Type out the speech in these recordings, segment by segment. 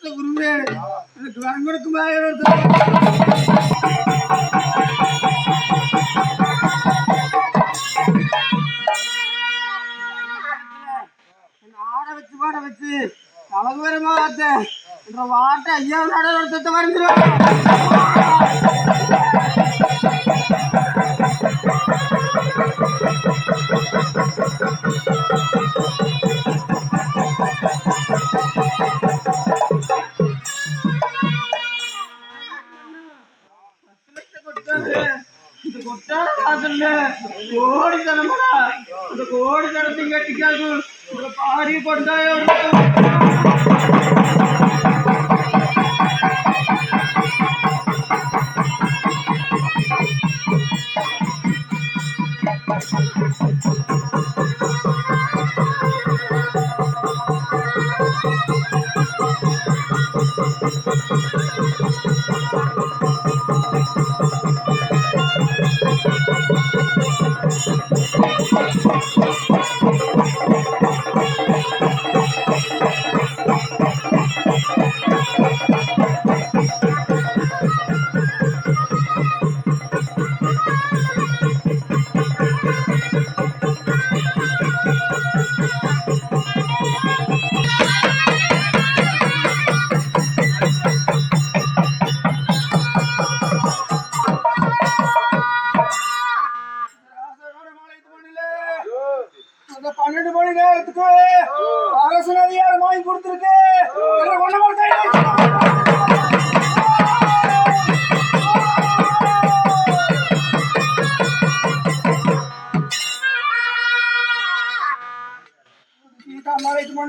வளர்த்த குருவே எனக்கு வரம் கொடுக்குமா ஆட வச்சு பாட வச்சு. அழகு வரமா என்ற ஐயா நாட ஒருத்தத்தை வாசல்ல கோடி தனமடா அந்த கோடி தனத்தை கட்டிக்காது பாரி கொண்டாயோ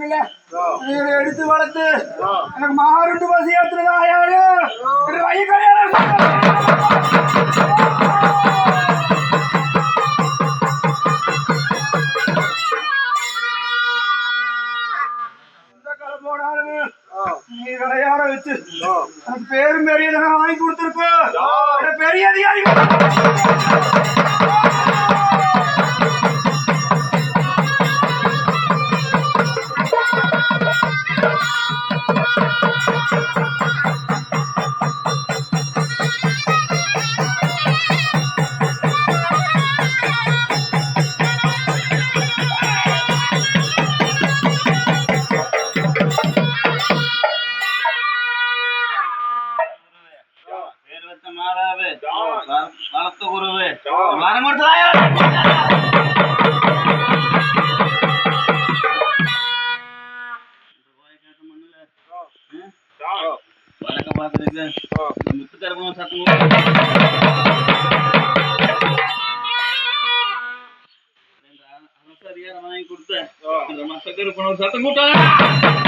மண்ணில இவரை எடுத்து வளர்த்து எனக்கு மாறுண்டு பசி எடுத்துருக்கா யாரு? நீ விளையாட வச்சு எனக்கு பேரும் பெரிய வாங்கி கொடுத்துருப்ப பெரிய அதிகாரி కొనసాగుతాను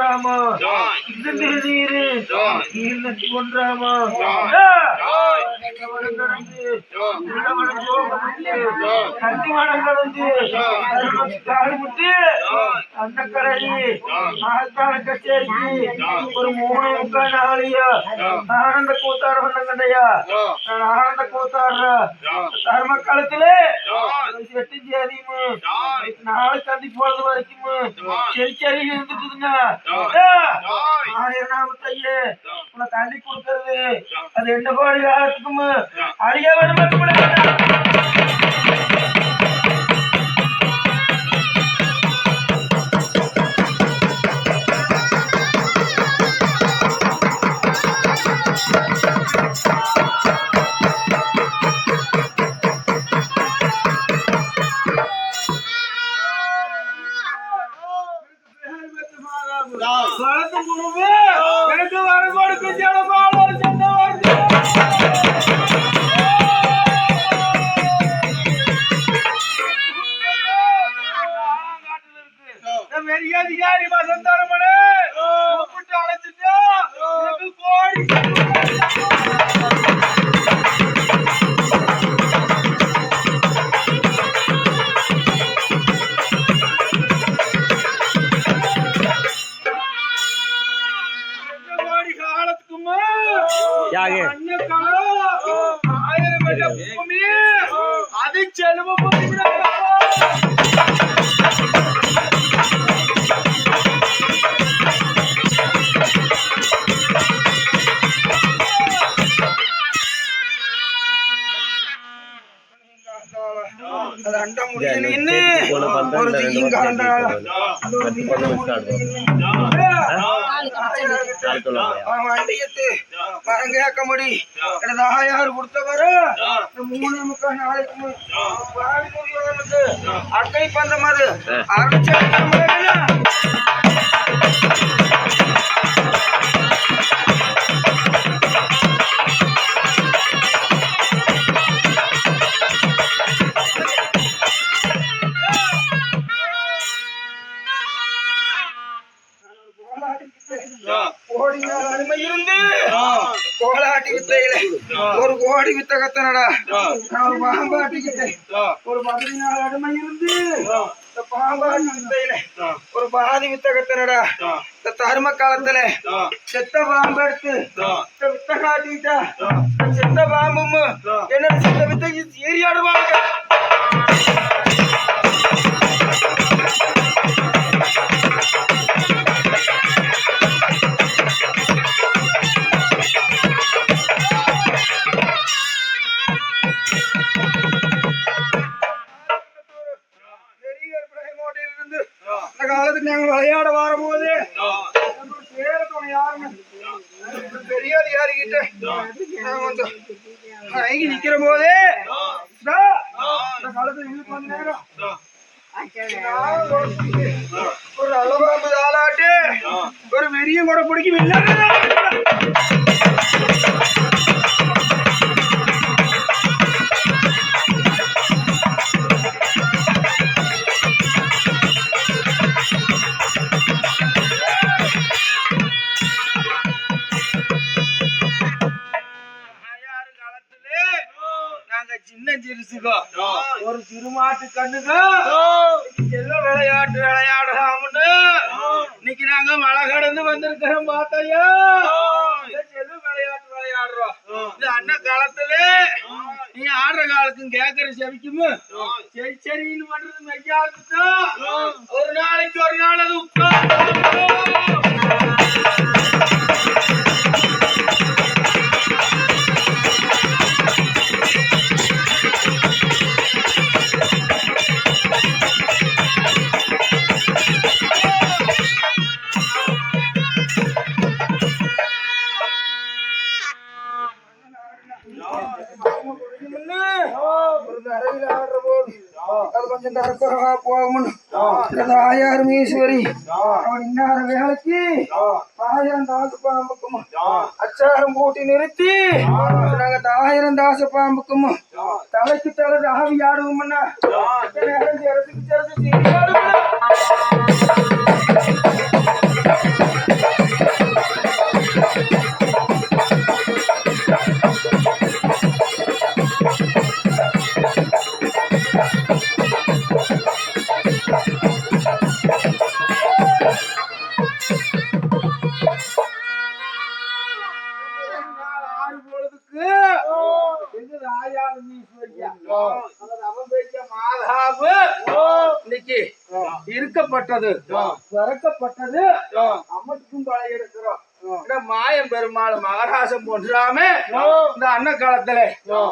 அடிநத்தி கொன்றாமா இந்த திருநீரு நீர் நத்தி கொன்றாமா கண்டிமணம் கடந்து. காடு விட்டு அந்த கடைசி மகத்தான கச்சேரிக்கு ஒரு மூணு முக்கால் நாளையா ஆனந்த கூத்தாட வந்தங்கண்டையா நான் ஆனந்த கூத்தாடுற? தர்ம காலத்திலே எட்டு தேதியும் நாளைக்கு அந்தி போறது வரைக்கும். சரி சரி இருந்துட்டுதுங்க நாமத்தையே உனக்கு அள்ளி கொடுக்கறது. அது எந்த கோடி காலத்துக்கும் அழிய வேணும் மரம் கேட்க முடி எனது ஆயார் கொடுத்தவரு மூணு முக்கால் நாளைக்கு அக்கை பந்த மாதிரி அரைச்சு நான் ஒரு பதினாலு அருமை இருந்து இந்த பாம்பாட்டி வித்தையில ஒரு பாதி வித்த கத்தனடா இந்த தரும காலத்துல செத்த பாம்பு எடுத்து இந்த வித்த காட்டிட்டா செத்த பாம்பும் என்ன செத்த வித்தை ஏரியாடுவாங்க அந்த காலத்துக்கு நாங்க விளையாட வரும்போது சேர துணை யாருன்னு ஒரு பெரிய அதிகாரி கிட்ட நாங்க வந்து வாங்கி நிக்கிற போதே "டா, இந்த காலத்துல நேரம். நான் ஒரு அளவாம்பு ஆளாட்டு ஒரு வெறியும் கூட பிடிக்கும் இல்லை ஒரு சிறுமாட்டு கண்ணுகோ செல்ல விளையாட்டு விளையாடலாம்னு இன்னைக்கு நாங்க மழை கடந்து வந்திருக்கிறோம் பார்த்தையா செல்ல விளையாட்டு விளையாடுறோம். இந்த அண்ணன் காலத்துல நீ ஆடுற காலத்துக்கும் கேட்கற செவிக்குமு சரி சரின்னு பண்றது மெய்யா இருக்கட்டும். ஒரு நாளைக்கு ஒரு நாள் அது உட்கார்ந்து ஈஸ்வரி அவன் இன்னார வேலைக்கு ஆயிரம் தாசு பாம்புக்கும் அச்சாரம் போட்டி நிறுத்தி நாங்க ஆயிரம் தாச பாம்புக்கும் தலைக்கு தலை ஆவி ஆடுவோம்னா நேரம் ஜெரசுக்கு ஜெரசு மாதாவு இன்னைக்கு இருக்கப்பட்டது பிறக்கப்பட்டது. அம்மனுக்கும் பழைய இருக்கிறோம் மாயம் பெருமாள் மகராசம் போன்றாம இந்த அன்ன காலத்துல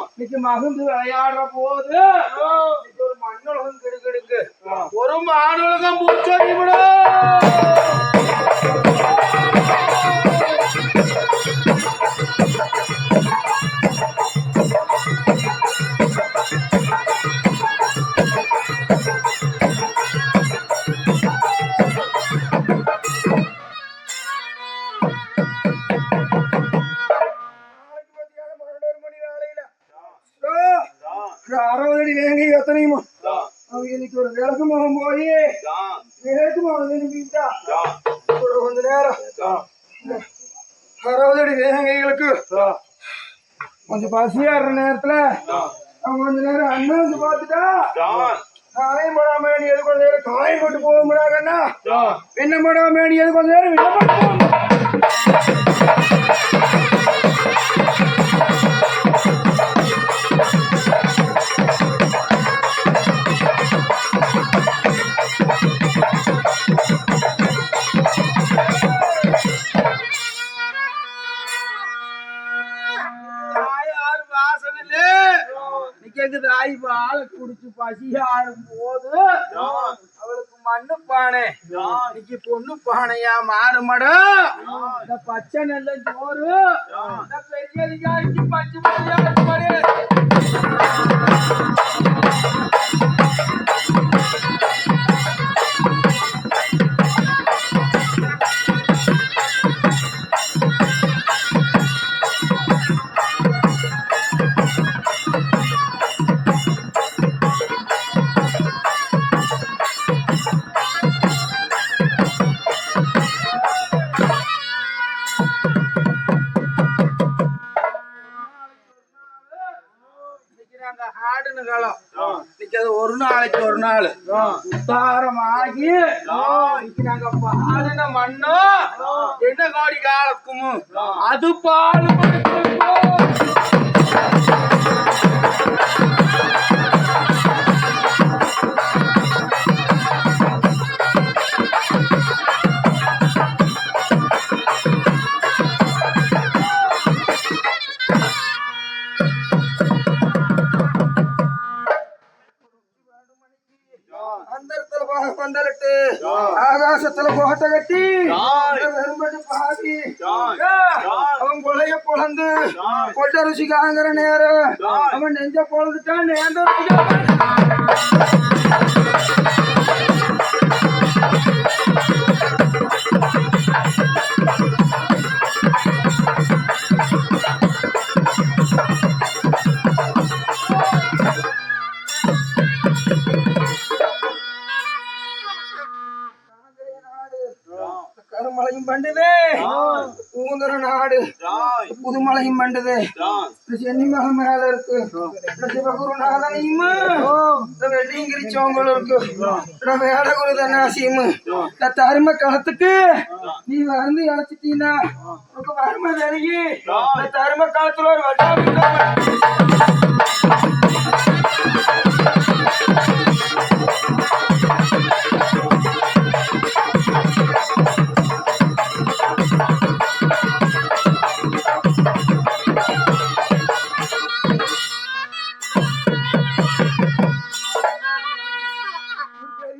இன்னைக்கு மகிழ்ந்து விளையாடுற போது ஒரு மண்ணுலகம் கெடுக்கெடுக்கு ஒரு மானுலகம் பூச்சொறி விடும் அறுபது அடி வேங்க எத்தனையுமா அவங்க இன்னைக்கு ஒரு விளக்கு முகம் போய் விளக்கு முகம் ஒரு கொஞ்ச நேரம். அறுபது அடி வேங்கைகளுக்கு கொஞ்சம் பசியா இருக்கிற நேரத்துல அவங்க கொஞ்ச நேரம் அண்ணன் வந்து பார்த்துட்டா காயம் போடாம வேண்டி எது கொஞ்ச நேரம் காயம் போட்டு போக முடியாதுன்னா என்ன போடாம எது கொஞ்ச நேரம் ஆடும் போது அவளுக்கு மண்ணு பானை. இன்னைக்கு பொண்ணு பானையா மாறுமடா? இந்த பச்சை நெல்ல சோறு. இந்த பெரிய அதிகாரிக்கு பச்சை அது ஒரு நாள். உத்தாரமாகி நாங்க பாடின மண்ணும் என்ன கோடி காலத்துக்கும் அது பால் கொட்ட ருசிக்காங்கிற நேரம் அவன் நெஞ்ச பொழுதுட்டான் நேர்ந்த கருமலையும் பண்டுதே பூந்தர நாடு. புதுமலையும் பண்டுது. சென்னி மலை இருக்கு. சிவகுருநாதனையும். இந்த வேடகுரு தன்னாசியும். தரும களத்துக்கு நீ வந்து இழைச்சிட்டீன்னா உனக்கு வறுமை தெரியும். தரும காலத்துல ஒரு வட்டாபி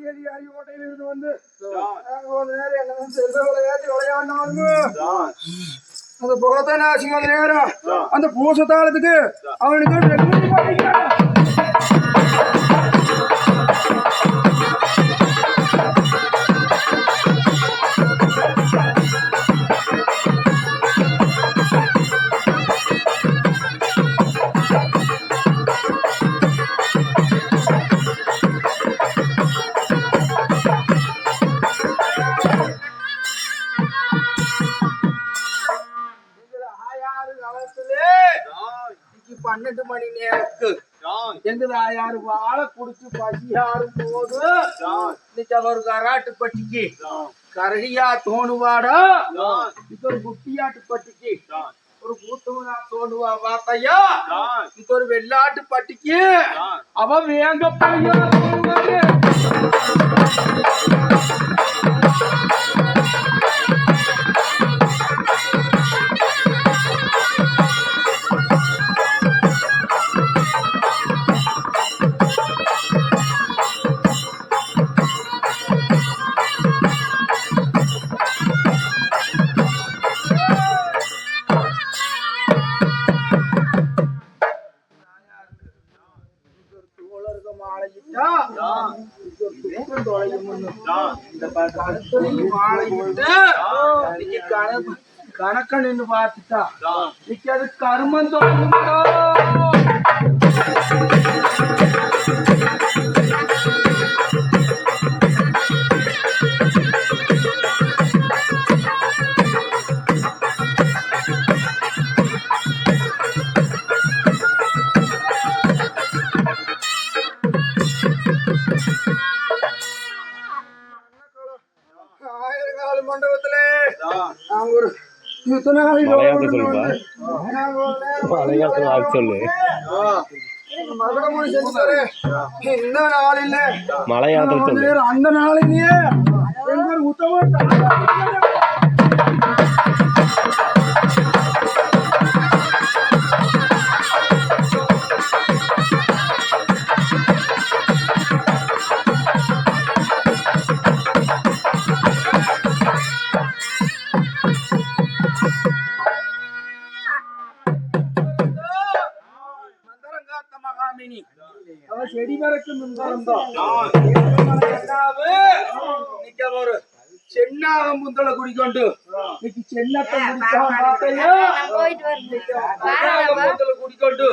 அதிகாரி கோட்டையில இருந்து வந்து ஒரு நேரம் என்ன வந்து செல்வ விளையாட்டு விளையாடினாலும் அந்த புகத்தை நாசி அந்த நேரம் அந்த பூச தாளத்துக்கு அவனுக்கு எங்க தாயாரு வாழை குடிச்சு பசியாரும் போது இன்னைக்கு கராட்டு பட்டிக்கு. கரடியா தோணுவாடா? இது ஒரு குட்டியாட்டு பட்டிக்கு. ஒரு கூட்டவனா தோணுவா வாத்தையா? இது ஒரு வெள்ளாட்டு பட்டிக்கு. அவ வேங்க பையா இந்த பாட்டு. கழுத்துலயும் கணக்க நின்று பார்த்துட்டா இன்னைக்கு அது மண்டபத்திலே நாங்க ஒரு இத்தனை நாள் மலையாளத்தை சொல்லுப்பா. மலையாளத்துல ஆள் சொல்லு. இந்த நாள் இல்ல மலையாளத்தில் வந்து சொல்லு அந்த நாளிலேயே உத்தம மந்தரங்காத்த மகாமினி அவ செடி இன்னைக்கு அவ ஒரு சென்னாக முந்தல குடிக்கொண்டு. இன்னைக்கு சென்னத்தை குடிக்கொண்டு.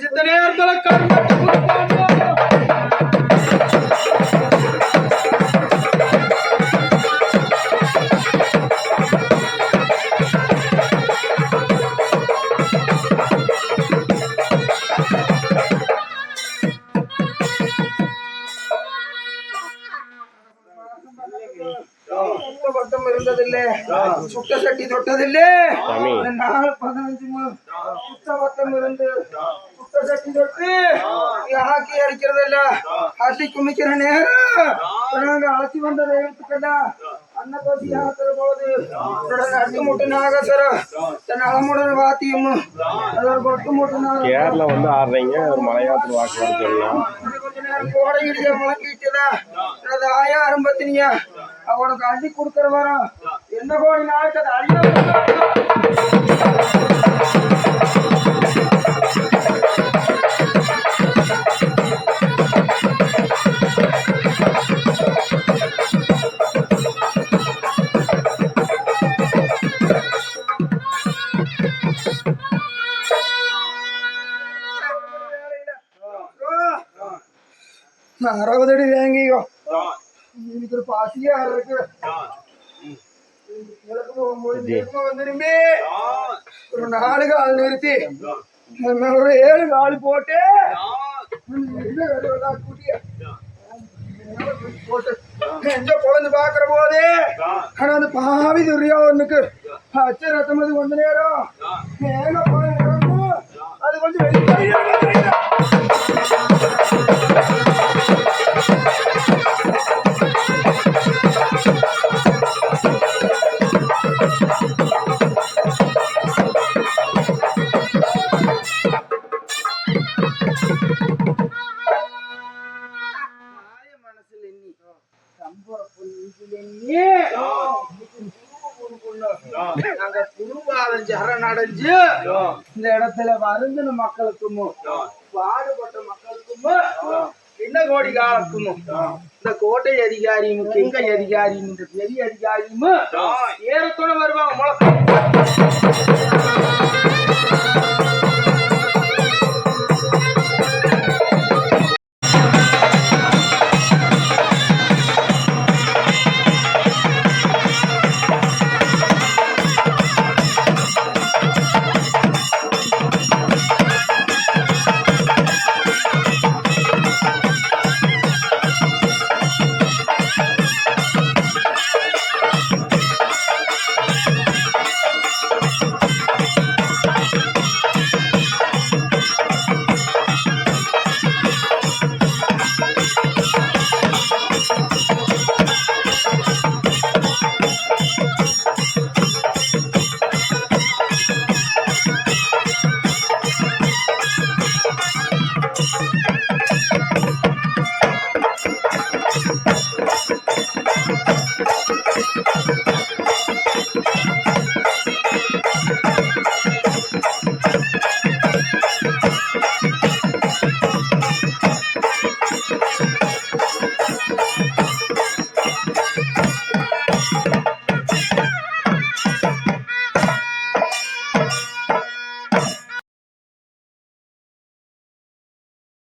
சித்த நேரத்துல கருமத்தை சுட்ட சட்டி தொட்டதில்லை நாலு பதினஞ்சு மு- சுத்த பட்டம் இருந்து சுட்ட சட்டி தொட்டு ஆக்கி அடிக்கிறதில்ல அள்ளி குமிக்கிற நேரம். நாங்க அழைச்சி வந்த தெய்வத்துக்கெல்லாம் அன்னபதி ஆக்கிற போது அட்டு முட்டு நாகசர நலமுடன் வாத்தியம் அதோட கொட்டு முட்டு நாக கேரளா வந்து ஆடுறீங்க மலையாளத்தில் வாக்கு சொல்லலாம் கொஞ்ச நேரம் கோடை இடிய முழங்கிட்டுதா? எனது ஆயா அரும்பத்தினியா அவனுக்கு அள்ளி கொடுக்கற வரோம். என்ன கோடி நாளைக்கு அதை அள்ளி பாசியா இருக்கு எனக்கு போகும்போது வந்துருமே ஒரு நாலு கால் நிறுத்தி ஒரு ஏழு கால் போட்டு எந்த குழந்தை பாக்குற போதே ஆனா அந்த பாவி துரியோனுக்கு அச்ச ரத்தம் அது கொஞ்ச நேரம் இறங்கும். அது கொஞ்சம் வெளியே மக்களுக்கும். பாடுபட்ட மக்களுக்கும். என்ன கோடி காலத்தும் இந்த கோட்டை அதிகாரியும் கிங்கை அதிகாரியும் இந்த பெரிய அதிகாரியும். ஏறத்தோட வருவாங்க முழக்கம்